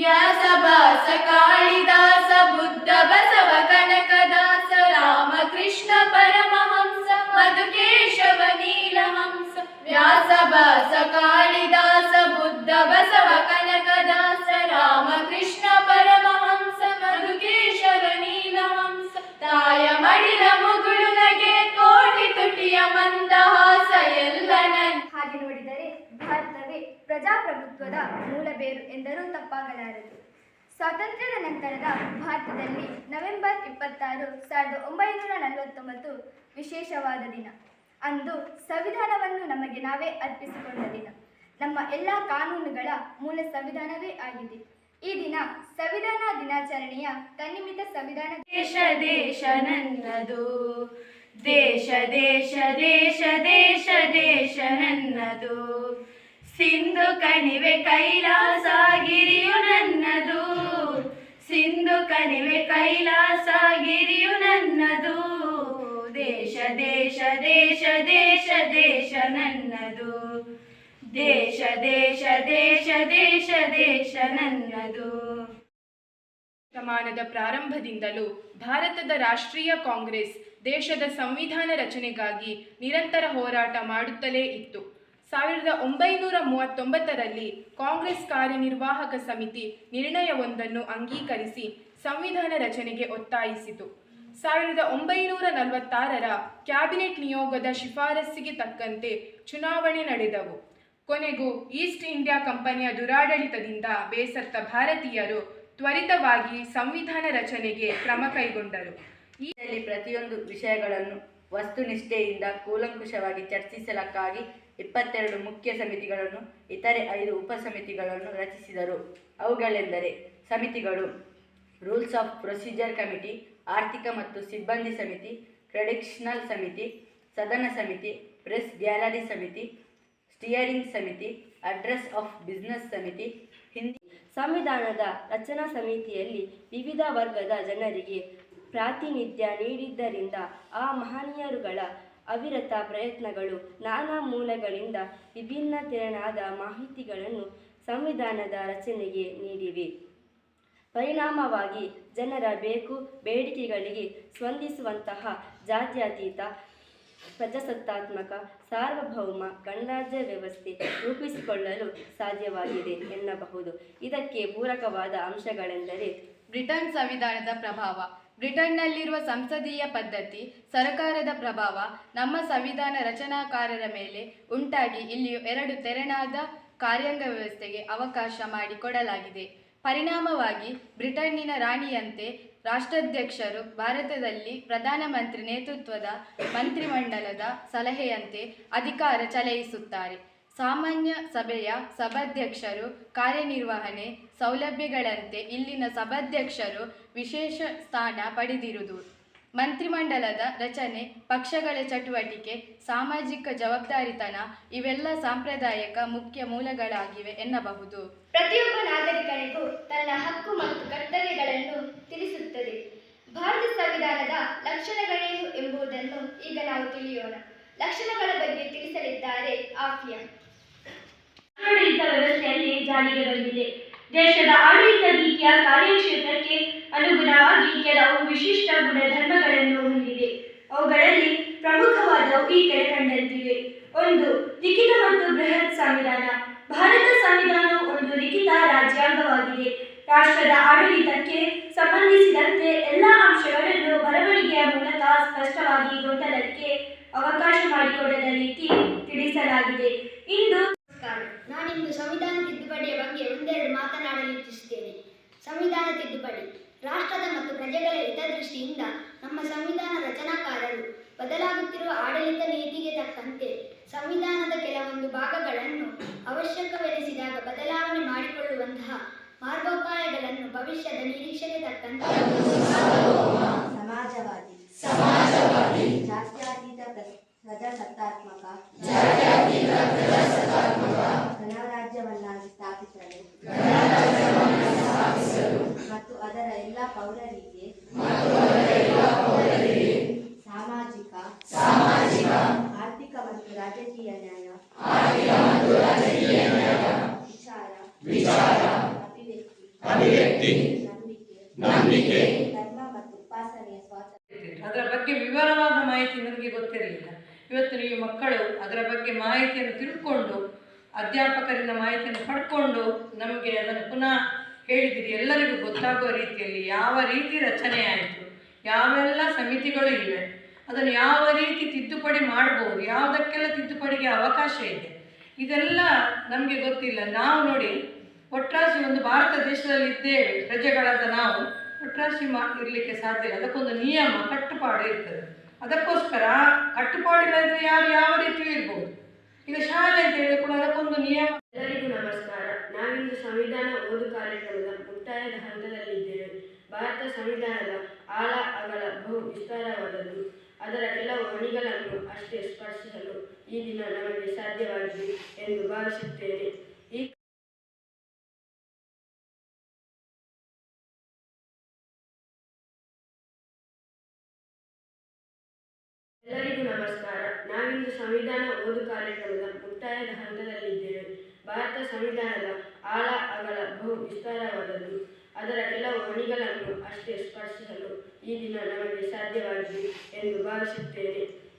Yes, a bus, a car. ನನ್ ನೋಡಿದರೆ ಭಾರತವೇ ಪ್ರಜಾಪ್ರಭುತ್ವದ ಮೂಲ ಬೇರು ಎಂದರೂ ತಪ್ಪಾಗಲಾರದು. ಸ್ವಾತಂತ್ರ್ಯದ ನಂತರದ ಭಾರತದಲ್ಲಿ ನವೆಂಬರ್ ಇಪ್ಪತ್ತಾರು, ಸಾವಿರದ ಒಂಬೈನೂರ ನಲವತ್ತೊಂಬತ್ತು ವಿಶೇಷವಾದ ದಿನ. ಅಂದು ಸಂವಿಧಾನವನ್ನು ನಮಗೆ ನಾವೇ ಅರ್ಪಿಸಿಕೊಂಡ ದಿನ. ನಮ್ಮ ಎಲ್ಲ ಕಾನೂನುಗಳ ಮೂಲ ಸಂವಿಧಾನವೇ ಆಗಿದೆ. ಈ ದಿನ ಸಂವಿಧಾನ ದಿನಾಚರಣೆಯ ತನ್ನಿಮಿತ ಸಂವಿಧಾನ ದೇಶ ದೇಶ ನನ್ನದು. ದೇಶ ದೇಶ ದೇಶ ದೇಶ ದೇಶ ನನ್ನದು. ಸಿಂಧು ಕಣಿವೆ ಕೈಲಾಸ ಗಿರಿಯು ನನ್ನದು. ಸಿಂಧು ಕಣಿವೆ ಕೈಲಾಸ ಗಿರಿಯು ನನ್ನದು. ದೇಶ ದೇಶ ದೇಶ ದೇಶ ದೇಶ ನನ್ನದು. ದೇಶ ದೇಶ ದೇಶ ದೇಶ ದೇಶ ನನ್ನದು. ಶತಮಾನದ ಪ್ರಾರಂಭದಿಂದಲೂ ಭಾರತದ ರಾಷ್ಟ್ರೀಯ ಕಾಂಗ್ರೆಸ್ ದೇಶದ ಸಂವಿಧಾನ ರಚನೆಗಾಗಿ ನಿರಂತರ ಹೋರಾಟ ಮಾಡುತ್ತಲೇ ಇತ್ತು. ಸಾವಿರದ ಒಂಬೈನೂರ ಮೂವತ್ತೊಂಬತ್ತರಲ್ಲಿ ಕಾಂಗ್ರೆಸ್ ಕಾರ್ಯನಿರ್ವಾಹಕ ಸಮಿತಿ ನಿರ್ಣಯವೊಂದನ್ನು ಅಂಗೀಕರಿಸಿ ಸಂವಿಧಾನ ರಚನೆಗೆ ಒತ್ತಾಯಿಸಿತು. ಸಾವಿರದ ಒಂಬೈನೂರ ನಲವತ್ತಾರರ ಕ್ಯಾಬಿನೆಟ್ ನಿಯೋಗದ ಶಿಫಾರಸ್ಸಿಗೆ ತಕ್ಕಂತೆ ಚುನಾವಣೆ ನಡೆದವು. ಕೊನೆಗೂ ಈಸ್ಟ್ ಇಂಡಿಯಾ ಕಂಪನಿಯ ದುರಾಡಳಿತದಿಂದ ಬೇಸತ್ತ ಭಾರತೀಯರು ತ್ವರಿತವಾಗಿ ಸಂವಿಧಾನ ರಚನೆಗೆ ಕ್ರಮ ಕೈಗೊಂಡರು. ಇದರಲ್ಲಿ ಪ್ರತಿಯೊಂದು ವಿಷಯಗಳನ್ನು ವಸ್ತುನಿಷ್ಠೆಯಿಂದ ಕೂಲಂಕುಷವಾಗಿ ಚರ್ಚಿಸಲಕ್ಕಾಗಿ ಇಪ್ಪತ್ತೆರಡು ಮುಖ್ಯ ಸಮಿತಿಗಳನ್ನು, ಇತರೆ ಐದು ಉಪಸಮಿತಿಗಳನ್ನು ರಚಿಸಿದರು. ಅವುಗಳೆಂದರೆ ಸಮಿತಿಗಳು, ರೂಲ್ಸ್ ಆಫ್ ಪ್ರೊಸೀಜರ್ ಕಮಿಟಿ, ಆರ್ಥಿಕ ಮತ್ತು ಸಿಬ್ಬಂದಿ ಸಮಿತಿ ಕ್ರೆಡಿಕ್ಷನಲ್ ಸಮಿತಿ, ಸದನ ಸಮಿತಿ, ಪ್ರೆಸ್ ಗ್ಯಾಲರಿ ಸಮಿತಿ, ಸ್ಟಿಯರಿಂಗ್ ಸಮಿತಿ, ಅಡ್ರೆಸ್ ಆಫ್ ಬಿಸ್ನೆಸ್ ಸಮಿತಿ, ಹಿಂದಿ ಸಂವಿಧಾನದ ರಚನಾ ಸಮಿತಿಯಲ್ಲಿ ವಿವಿಧ ವರ್ಗದ ಜನರಿಗೆ ಪ್ರಾತಿನಿಧ್ಯ ನೀಡಿದ್ದರಿಂದ ಆ ಮಹನೀಯರುಗಳ ಅವಿರತ ಪ್ರಯತ್ನಗಳು ನಾನಾ ಮೂಲಗಳಿಂದ ವಿಭಿನ್ನ ತೆರನಾದ ಮಾಹಿತಿಗಳನ್ನು ಸಂವಿಧಾನದ ರಚನೆಗೆ ನೀಡಿವೆ. ಪರಿಣಾಮವಾಗಿ ಜನರ ಬೇಕು ಬೇಡಿಕೆಗಳಿಗೆ ಸ್ಪಂದಿಸುವಂತಹ ಜಾತ್ಯತೀತ, ಪ್ರಜಾಸತ್ತಾತ್ಮಕ, ಸಾರ್ವಭೌಮ ಗಣರಾಜ್ಯ ವ್ಯವಸ್ಥೆ ರೂಪಿಸಿಕೊಳ್ಳಲು ಸಾಧ್ಯವಾಗಿದೆ ಎನ್ನಬಹುದು. ಇದಕ್ಕೆ ಪೂರಕವಾದ ಅಂಶಗಳೆಂದರೆ ಬ್ರಿಟನ್ ಸಂವಿಧಾನದ ಪ್ರಭಾವ ಬ್ರಿಟನ್ನಲ್ಲಿರುವ ಸಂಸದೀಯ ಪದ್ಧತಿ, ಸರಕಾರದ ಪ್ರಭಾವ, ನಮ್ಮ ಸಂವಿಧಾನ ರಚನಾಕಾರರ ಮೇಲೆ ಉಂಟಾಗಿ ಇಲ್ಲಿಯೂ ಎರಡು ತೆರನಾದ ಕಾರ್ಯಾಂಗ ವ್ಯವಸ್ಥೆಗೆ ಅವಕಾಶ ಮಾಡಿಕೊಡಲಾಗಿದೆ. ಪರಿಣಾಮವಾಗಿ ಬ್ರಿಟನ್ನಿನ ರಾಣಿಯಂತೆ ರಾಷ್ಟ್ರಾಧ್ಯಕ್ಷರು ಭಾರತದಲ್ಲಿ ಪ್ರಧಾನಮಂತ್ರಿ ನೇತೃತ್ವದ ಮಂತ್ರಿಮಂಡಲದ ಸಲಹೆಯಂತೆ ಅಧಿಕಾರ ಚಲಾಯಿಸುತ್ತಾರೆ. ಸಾಮಾನ್ಯ ಸಭೆಯ ಸಭಾಧ್ಯಕ್ಷರು, ಕಾರ್ಯನಿರ್ವಹಣೆ ಸೌಲಭ್ಯಗಳಂತೆ ಇಲ್ಲಿನ ಸಭಾಧ್ಯಕ್ಷರು ವಿಶೇಷ ಸ್ಥಾನ ಪಡೆದಿರುವುದು. ಮಂತ್ರಿಮಂಡಲದ ರಚನೆ, ಪಕ್ಷಗಳ ಚಟುವಟಿಕೆ, ಸಾಮಾಜಿಕ ಜವಾಬ್ದಾರಿತನ ಇವೆಲ್ಲ ಸಾಂಪ್ರದಾಯಿಕ ಮುಖ್ಯ ಮೂಲಗಳಾಗಿವೆ ಎನ್ನಬಹುದು. ಪ್ರತಿಯೊಬ್ಬ ನಾಗರಿಕನಿಗೂ ತನ್ನ ಹಕ್ಕು ಮತ್ತು ಕರ್ತವ್ಯಗಳನ್ನು ತಿಳಿಸುತ್ತದೆ. ಭಾರತ ಸಂವಿಧಾನದ ಲಕ್ಷಣಗಳೇನು ಎಂಬುದನ್ನು ಈಗ ನಾವು ತಿಳಿಯೋಣ. ಲಕ್ಷಣಗಳ ಬಗ್ಗೆ ತಿಳಿಸಲಿದ್ದಾರೆ ಆಫಿಯಾ. ಆಡಳಿತ ವ್ಯವಸ್ಥೆಯಲ್ಲಿ ಜಾರಿಗೆ ಬಂದಿದೆ. ದೇಶದ ಆಡಳಿತ ರೀತಿಯ ಕಾರ್ಯಕ್ಷೇತ್ರಕ್ಕೆ ಅನುಗುಣವಾಗಿ ಕೆಲವು ವಿಶಿಷ್ಟ ಗುಣಧರ್ಮಗಳನ್ನು ಹೊಂದಿದೆ. ಅವುಗಳಲ್ಲಿ ಪ್ರಮುಖವಾದವು ಈ ಕೆಳಕಂಡಂತಿವೆ ಒಂದು, ಲಿಖಿತ ಮತ್ತು ಬೃಹತ್ ಸಂವಿಧಾನ. ಭಾರತ ಸಂವಿಧಾನವು ಒಂದು ಲಿಖಿತ ರಾಜ್ಯಾಂಗವಾಗಿದೆ. ರಾಷ್ಟ್ರದ ಆಡಳಿತಕ್ಕೆ ಸಂಬಂಧಿಸಿದಂತೆ ಎಲ್ಲ ಅಂಶಗಳನ್ನು ಬರವಣಿಗೆಯ ಮೂಲಕ ಸ್ಪಷ್ಟವಾಗಿ ಗೊಂದಲಕ್ಕೆ ಅವಕಾಶ ಮಾಡಿಕೊಡದ ರೀತಿ ತಿಳಿಸಲಾಗಿದೆ. ಇಂದು ನಮಸ್ಕಾರ. ನಾನಿಂದು ಸಂವಿಧಾನ ತಿದ್ದುಪಡಿಯ ಬಗ್ಗೆ ಒಂದೆರಡು ಮಾತನಾಡಲು ಇಚ್ಛಿಸುತ್ತೇನೆ. ಸಂವಿಧಾನ ತಿದ್ದುಪಡಿ. ರಾಷ್ಟ್ರದ ಮತ್ತು ಪ್ರಜೆಗಳ ಹಿತದೃಷ್ಟಿಯಿಂದ ನಮ್ಮ ಸಂವಿಧಾನ ರಚನಾಕಾರರು ಬದಲಾಗುತ್ತಿರುವ ಆಡಳಿತ ನೀತಿಗೆ ತಕ್ಕಂತೆ ಸಂವಿಧಾನದ ಕೆಲವೊಂದು ಭಾಗಗಳನ್ನು ಅವಶ್ಯಕವೆನಿಸಿದಾಗ ಬದಲಾವಣೆ ಮಾಡಿಕೊಳ್ಳುವಂತಹ ಮಾರ್ಗೋಪಾಯಗಳನ್ನು ಭವಿಷ್ಯದ ನಿರೀಕ್ಷೆಗೆ ತಕ್ಕಂತೆ ಸಮಾಜವಾಗಿ ಸಮಾಜವಾದಿ ಜಾತ್ಯತೀತ ಪ್ರ- ಪ್ರಜಾಸತ್ತಾತ್ಮಕ ಗಣರಾಜ್ಯವನ್ನಾಗಿ ಸ್ಥಾಪಿಸಲು ಮತ್ತು ಅದರ ಎಲ್ಲ ಪೌರರಿಗೆ. ಸಾಮಾಜಿಕ. ಆರ್ಥಿಕ ಮತ್ತು ರಾಜಕೀಯ ನ್ಯಾಯ. ವಿಚಾರ. ಅಭಿವ್ಯಕ್ತಿ. ನಂಬಿಕೆ. ಧರ್ಮ ಮತ್ತು ಉಪಾಸನೆಯ ಸ್ವಾತಂತ್ರ್ಯ. ಅದರ ಬಗ್ಗೆ ವಿವರವಾದ ಮಾಹಿತಿ ನನಗೆ ಗೊತ್ತಿರಲಿಲ್ಲ. ಇವತ್ತು ನೀವು ಮಕ್ಕಳು ಅದರ ಬಗ್ಗೆ ಮಾಹಿತಿಯನ್ನು ತಿಳ್ಕೊಂಡು ಅಧ್ಯಾಪಕರಿಂದ ಮಾಹಿತಿಯನ್ನು ಪಡ್ಕೊಂಡು ನಮಗೆ ಅದನ್ನು ಪುನಃ ಹೇಳಿದಿರಿ ಎಲ್ಲರಿಗೂ ಗೊತ್ತಾಗುವ ರೀತಿಯಲ್ಲಿ ಯಾವ ರೀತಿ ರಚನೆ ಆಯಿತು, ಯಾವೆಲ್ಲ ಸಮಿತಿಗಳು ಇವೆ, ಅದನ್ನು ಯಾವ ರೀತಿ ತಿದ್ದುಪಡಿ ಮಾಡಬಹುದು, ಯಾವುದಕ್ಕೆಲ್ಲ ತಿದ್ದುಪಡಿಗೆ ಅವಕಾಶ ಇದೆ, ಇದೆಲ್ಲ ನಮಗೆ ಗೊತ್ತಿಲ್ಲ. ನಾವು ನೋಡಿ, ಒಟ್ರಾಶಿ ಒಂದು ಭಾರತ ದೇಶದಲ್ಲಿ ಇದ್ದೇವೆ, ಪ್ರಜೆಗಳಾದ ನಾವು, ಒಟ್ರಾಶಿ ಮಾ ಇರಲಿಕ್ಕೆ ಸಾಧ್ಯ ಇಲ್ಲ. ಅದಕ್ಕೊಂದು ನಿಯಮ, ಕಟ್ಟುಪಾಡು ಇರ್ತದೆ. ಅದಕ್ಕೋಸ್ಕರ ಕಟ್ಟುಪಾಡಿಲ್ಲದ್ರೆ ಯಾರು ಯಾವ ರೀತಿಯೂ ಇರ್ಬೋದು. ಈಗ ಶಾಲೆ ಅಂತ ಹೇಳಿದ್ರೆ ಕೂಡ ಅದಕ್ಕೊಂದು ನಿಯಮ. ಎಲ್ಲರಿಗೂ ನಮಸ್ಕಾರ. ನಾವಿಂದು ಸಂವಿಧಾನ ಓದು ಕಾರ್ಯಕ್ರಮದ ಮುಕ್ತಾಯದ ಹಂತದಲ್ಲಿದ್ದೇವೆ. ಭಾರತ ಸಂವಿಧಾನದ ಆಳ, ಅಗಲ, ಬಹು ವಿಸ್ತಾರವಾದದ್ದು. ಅದರ ಕೆಲವು ಹಣಿಗಳನ್ನು ಅಷ್ಟೇ ಸ್ಪರ್ಶಿಸಲು ಈ ದಿನ ನಮಗೆ ಸಾಧ್ಯವಾಗಿದೆ ಎಂದು ಭಾವಿಸುತ್ತೇನೆ. ಈ ಎಲ್ಲರಿಗೂ ನಮಸ್ಕಾರ. ನಾವಿಂದು ಸಂವಿಧಾನ ಓದು ಕಾರ್ಯಕ್ರಮದ ಮುಕ್ತಾಯದ ಹಂತದಲ್ಲಿದ್ದೇವೆ ಸಂವಿಧಾನದ ಆಳ ಅಗಲ ಬಹು ವಿಸ್ತಾರವಾದದ್ದು. ಅದರ ಕೆಲವು ಹಣಿಗಳನ್ನು ಅಷ್ಟೇ ಸ್ಪರ್ಶಿಸಲು ಈ ದಿನ ನಮಗೆ ಸಾಧ್ಯವಾಗಿದೆ ಎಂದು ಭಾವಿಸುತ್ತೇನೆ.